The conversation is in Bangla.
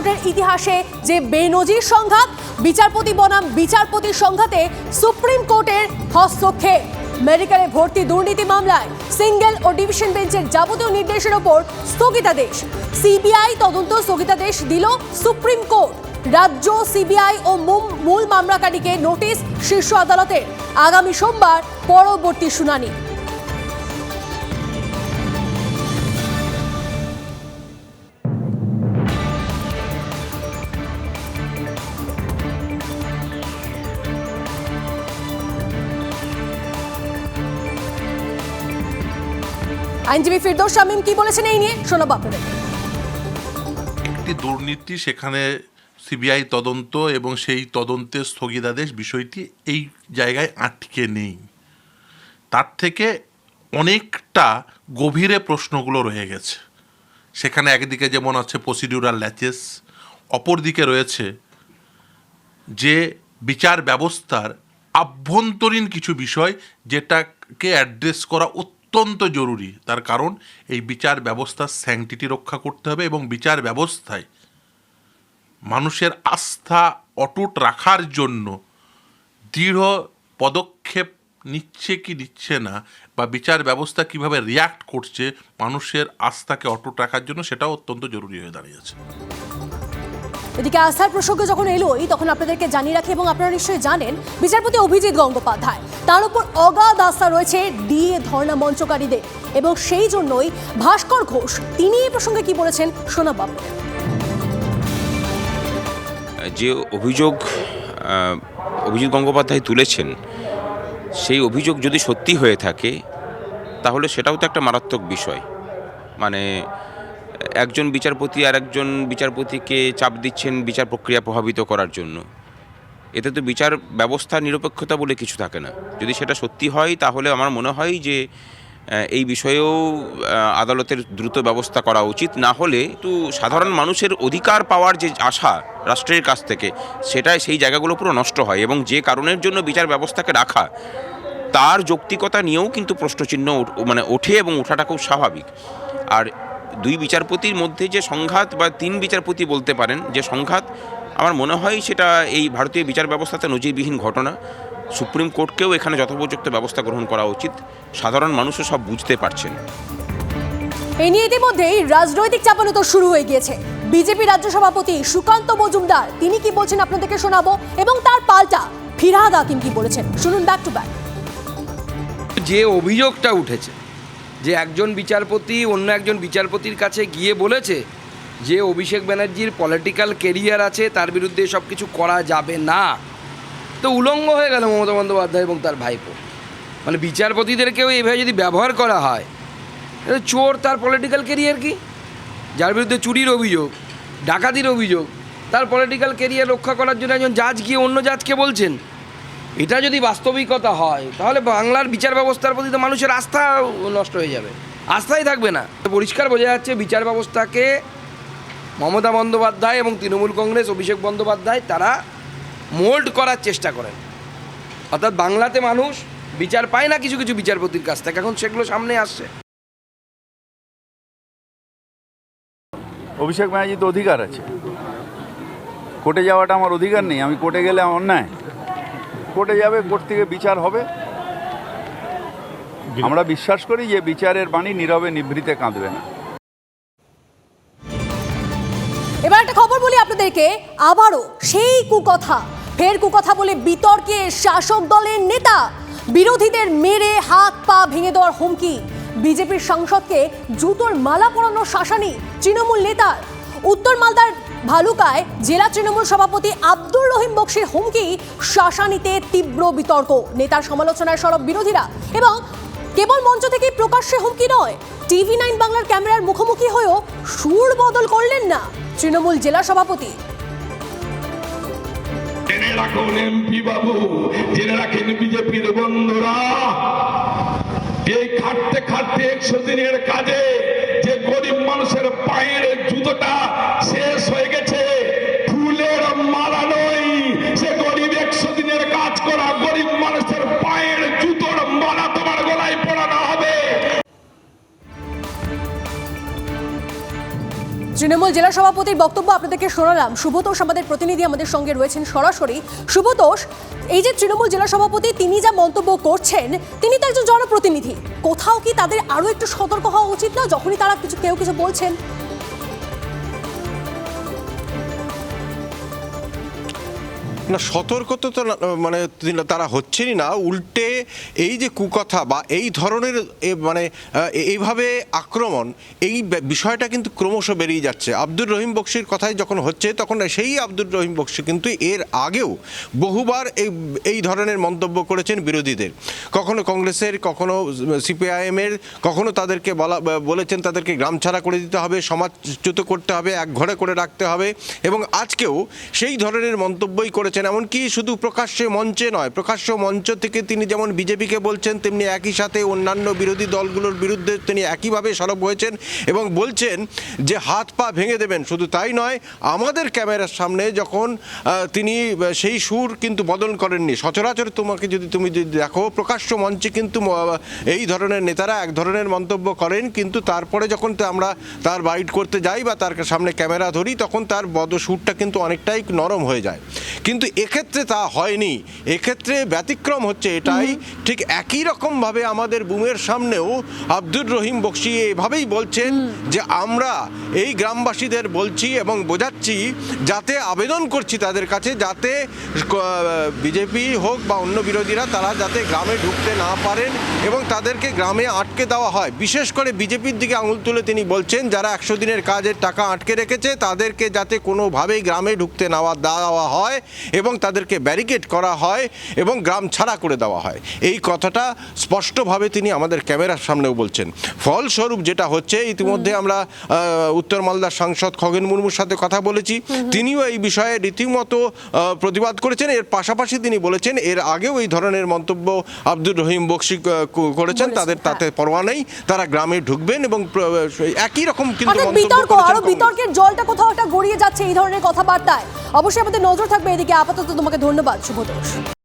কোর্টের ইতিহাসে যে বেনজির সংঘাত, বিচারপতি বনাম বিচারপতির সংঘাতে সুপ্রিম কোর্টের হস্তক্ষেপ। মেডিকেলে ভর্তি দুর্নীতি মামলায় সিঙ্গেল ও ডিভিশন বেঞ্চের যাবতীয় নির্দেশের ওপর স্থগিতাদেশ। সিবিআই তদন্ত স্থগিতাদেশ দিল সুপ্রিম কোর্ট। রাজ্য সিবিআই ও মূল মামলাকারীকে নোটিশ শীর্ষ আদালতের আগামী সোমবার পরবর্তী শুনানি। আইনজীবী ফিরদৌস শামীম কি বলেছেন এই নিয়ে? শোনাবো আপনাদের। একটি দুর্নীতি, সেখানে সিবিআই তদন্ত এবং সেই তদন্তের স্থগিতাদেশ বিষয়টি এই জায়গায় আটকে নেই। তার থেকে অনেকটা গভীরে প্রশ্নগুলো রয়ে গেছে। সেখানে একদিকে যেমন আছে প্রসিডিউরাল ল্যাচেস অপরদিকে রয়েছে যে বিচার ব্যবস্থার আভ্যন্তরীণ কিছু বিষয় যেটাকে অ্যাড্রেস করা অত্যন্ত জরুরি। তার কারণ, এই বিচার ব্যবস্থার স্যাংটিটি রক্ষা করতে হবে এবং বিচার ব্যবস্থায় মানুষের আস্থা অটুট রাখার জন্য দৃঢ় পদক্ষেপ নিচ্ছে কি নিচ্ছে না বা বিচার ব্যবস্থা কীভাবে রিয়াক্ট করছে মানুষের আস্থাকে অটুট রাখার জন্য সেটাও অত্যন্ত জরুরি হয়ে দাঁড়িয়েছে এদিকে আস্থার প্রসঙ্গে যখন এলোই তখন আপনাদেরকে জানিয়ে রাখি এবং আপনারা নিশ্চয়ই জানেন, বিচারপতি অভিজিৎ গঙ্গোপাধ্যায়, তার উপর অগাধ আস্থা রয়েছে ডিএ ধর্ণা মঞ্চকারীদের এবং সেই জন্যই ভাস্কর ঘোষ, তিনি এই প্রসঙ্গে কি বলেছেন শোনাবো আপনাদের। যে অভিযোগ অভিজিৎ গঙ্গোপাধ্যায় তুলেছেন, সেই অভিযোগ যদি সত্যি হয়ে থাকে, তাহলে সেটাও তো একটা মারাত্মক বিষয়। মানে একজন বিচারপতি আর একজন বিচারপতিকে চাপ দিচ্ছেন বিচার প্রক্রিয়া প্রভাবিত করার জন্য। এতে তো বিচার ব্যবস্থা নিরপেক্ষতা বলে কিছু থাকে না। যদি সেটা সত্যি হয়, তাহলে আমার মনে হয় যে এই বিষয়েও আদালতের দ্রুত ব্যবস্থা করা উচিত। না হলে তো সাধারণ মানুষের অধিকার পাওয়ার যে আশা রাষ্ট্রের কাছ থেকে, সেটাই সেই জায়গাগুলো পুরো নষ্ট হয় এবং যে কারণের জন্য বিচার ব্যবস্থাকে রাখা, তার যৌক্তিকতা নিয়েও কিন্তু প্রশ্নচিহ্ন মানে ওঠে এবং ওঠাটা খুব স্বাভাবিক। আর দুই বিচারপতির মধ্যে যে সংঘাত বা তিন বিচারপতি বলতে পারেন যে সংঘাত আমার মনে হয় সেটা এই ভারতীয় বিচার ব্যবস্থাতে নজিরবিহীন ঘটনা। সুপ্রিম কোর্টকেও এখানে যথোপযুক্ত ব্যবস্থা গ্রহণ করা উচিত। সাধারণ মানুষও সব বুঝতে পারছেন। এই নিয়ে ইতিমধ্যেই রাজনৈতিক চাপানো তো শুরু হয়ে গিয়েছে। বিজেপি রাজ্য সভাপতি সুকান্ত মজুমদার তিনি কি বলছেন আপনাদেরকে শোনাবো এবং তার পাল্টা ফিরহাদ হাকিম কি বলেছেন? শুনুন ব্যাক টু ব্যাক যে অভিযোগটা উঠেছে যে একজন বিচারপতি অন্য একজন বিচারপতির কাছে গিয়ে বলেছে যে অভিষেক ব্যানার্জির পলিটিক্যাল কেরিয়ার আছে, তার বিরুদ্ধে সব কিছু করা যাবে না। তো উলঙ্গ হয়ে গেল মমতা বন্দ্যোপাধ্যায় এবং তার ভাইপো। মানে বিচারপতিদেরকেও এইভাবে যদি ব্যবহার করা হয় চোর তার পলিটিক্যাল কেরিয়ার কি? যার বিরুদ্ধে চুরির অভিযোগ, ডাকাতির অভিযোগ, তার পলিটিক্যাল কেরিয়ার রক্ষা করার জন্য একজন জাজ গিয়ে অন্য জাজকে বলছেন এটা যদি বাস্তবিকতা হয়, তাহলে বাংলার বিচার ব্যবস্থার প্রতি তো মানুষের আস্থা নষ্ট হয়ে যাবে। আস্থাই থাকবে না। পরিষ্কার বোঝা যাচ্ছে বিচার ব্যবস্থাকে মমতা বন্দ্যোপাধ্যায় এবং তৃণমূল কংগ্রেস, অভিষেক বন্দ্যোপাধ্যায় তারা মোল্ড করার চেষ্টা করেন। অর্থাৎ বাংলাতে মানুষ বিচার পায় না কিছু কিছু বিচারপতির কাছ থেকে। এখন সেগুলো সামনে আসছে। অভিষেক ব্যানার্জি তো অধিকার আছে। কোর্টে যাওয়াটা আমার অধিকার নেই। আমি কোর্টে গেলে অন্যায়। কোর্টে যাবে কোর্ট থেকে বিচার হবে। আমরা বিশ্বাস করি যে বিচারের বাণী নীরবে নিভৃতে কাঁদবে না। এবার একটা খবর বলি আপনাদেরকে আবারও সেই কুকথা ফের কুকথা বলে বিতর্কে শাসক দলের নেতা বিরোধীদের মেরে হাত পা ভেঙে দেওয়ার হুমকি বিজেপির সাংসদকে জুতোর মালা পরানোর শাসানি তৃণমূল নেতার উত্তর মালদার ভালুকায় জেলা তৃণমূল সভাপতি আব্দুর রহিম বক্সির হুমকি শাসানিতে তীব্র বিতর্ক। নেতার সমালোচনায় সরব বিরোধীরা এবং কেবল মঞ্চ থেকে প্রকাশ্যে হুমকি নয়, টিভি নাইন বাংলার ক্যামেরার মুখোমুখি হয়েও সুর বদল করলেন না তৃণমূল জেলা সভাপতি। বন্ধুরা। এই খাটতে খাটতে একশো দিনের কাজে গরিব মানুষের পায়ের জুতোটা শেষ হয়ে গেছে। তৃণমূল জেলা সভাপতির বক্তব্য আপনাদেরকে শোনালাম। শুভতোষ আমাদের প্রতিনিধি আমাদের সঙ্গে রয়েছেন সরাসরি। শুভতোষ এই যে তৃণমূল জেলা সভাপতি, তিনি যা মন্তব্য করছেন, তিনি তো একজন জনপ্রতিনিধি। কোথাও কি তাদের আরও একটু সতর্ক হওয়া উচিত না, যখনই তারা কিছু কেউ কিছু বলছেন? না সতর্ক তো মানে তারা হচ্ছেনই না। উল্টে এই যে কুকথা বা এই ধরনের মানে এইভাবে আক্রমণ, এই বিষয়টা কিন্তু ক্রমশ বেরিয়ে যাচ্ছে। আব্দুর রহিম বক্সির কথাই যখন হচ্ছে, তখন সেই আব্দুর রহিম বক্সি কিন্তু এর আগেও বহুবার এই এই ধরনের মন্তব্য করেছেন বিরোধীদের। কখনো কংগ্রেসের, কখনো সিপিআইএমের, কখনো তাদেরকে বলা বলেছেন তাদেরকে গ্রাম ছাড়া করে দিতে হবে, সমাজচ্যুত করতে হবে, এক ঘরে করে রাখতে হবে। এবং আজকেও সেই ধরনের মন্তব্যই করেছেন এমনকি শুধু প্রকাশ্যে মঞ্চে নয়, প্রকাশ্য মঞ্চ থেকে তিনি যেমন বিজেপিকে বলছেন, তেমনি একই সাথে অন্যান্য বিরোধী দলগুলোর বিরুদ্ধে তিনি একইভাবে সরব হয়েছেন এবং বলছেন যে, হাত পা ভেঙে দেবেন। শুধু তাই নয়, আমাদের ক্যামেরার সামনে যখন তিনি সেই সুর কিন্তু বদল করেননি। সচরাচর তোমাকে যদি তুমি যদি দেখো, প্রকাশ্য মঞ্চে কিন্তু এই ধরনের নেতারা এক ধরনের মন্তব্য করেন, কিন্তু তারপরে যখন আমরা তার বাইট করতে যাই বা তার সামনে ক্যামেরা ধরি, তখন তার বদ সুরটা কিন্তু অনেকটাই নরম হয়ে যায়। কিন্তু এক্ষেত্রে তা হয়নি। এক্ষেত্রে ব্যতিক্রম হচ্ছে এটাই। ঠিক একই রকমভাবে আমাদের বুমের সামনেও আব্দুর রহিম বক্সি এভাবেই বলছেন যে আমরা এই গ্রামবাসীদের বলছি এবং বোঝাচ্ছি যাতে আবেদন করছি তাদের কাছে যাতে বিজেপি হোক বা অন্য বিরোধীরা তারা যাতে গ্রামে ঢুকতে না পারেন এবং তাদেরকে গ্রামে আটকে দেওয়া হয়। বিশেষ করে বিজেপির দিকে আঙুল তুলে তিনি বলছেন যারা একশো দিনের কাজের টাকা আটকে রেখেছে তাদেরকে যাতে কোনোভাবেই গ্রামে ঢুকতে নেওয়া দেওয়া হয় এবং তাদেরকে ব্যারিকেড করা হয় এবং গ্রাম ছাড়া করে দেওয়া হয়। এই কথাটা স্পষ্টভাবে তিনি আমাদের ক্যামেরার সামনেও বলছেন। ফলস্বরূপ যেটা হচ্ছে ইতিমধ্যে আমরা উত্তর মালদার সাংসদ খগেন মুর্মুর সাথে কথা বলেছি। তিনিও এই বিষয়ে রীতিমতো প্রতিবাদ করেছেন। এর পাশাপাশি তিনি বলেছেন এর আগেও এই ধরনের মন্তব্য আব্দুর রহিম বক্সি করেছেন। তাদের তাতে হ্যাঁ। পরোয়া নেই। তারা গ্রামে ঢুকবেন এবং একই রকম কিন্তু বিতর্ক আরও বিতর্কের জলটা কোথাও একটা গড়িয়ে যাচ্ছে এই ধরনের কথাবার্তায়। অবশ্যই আমাদের নজর থাকবে এদিকে আপাতত তোমাকে ধন্যবাদ শুভতোষ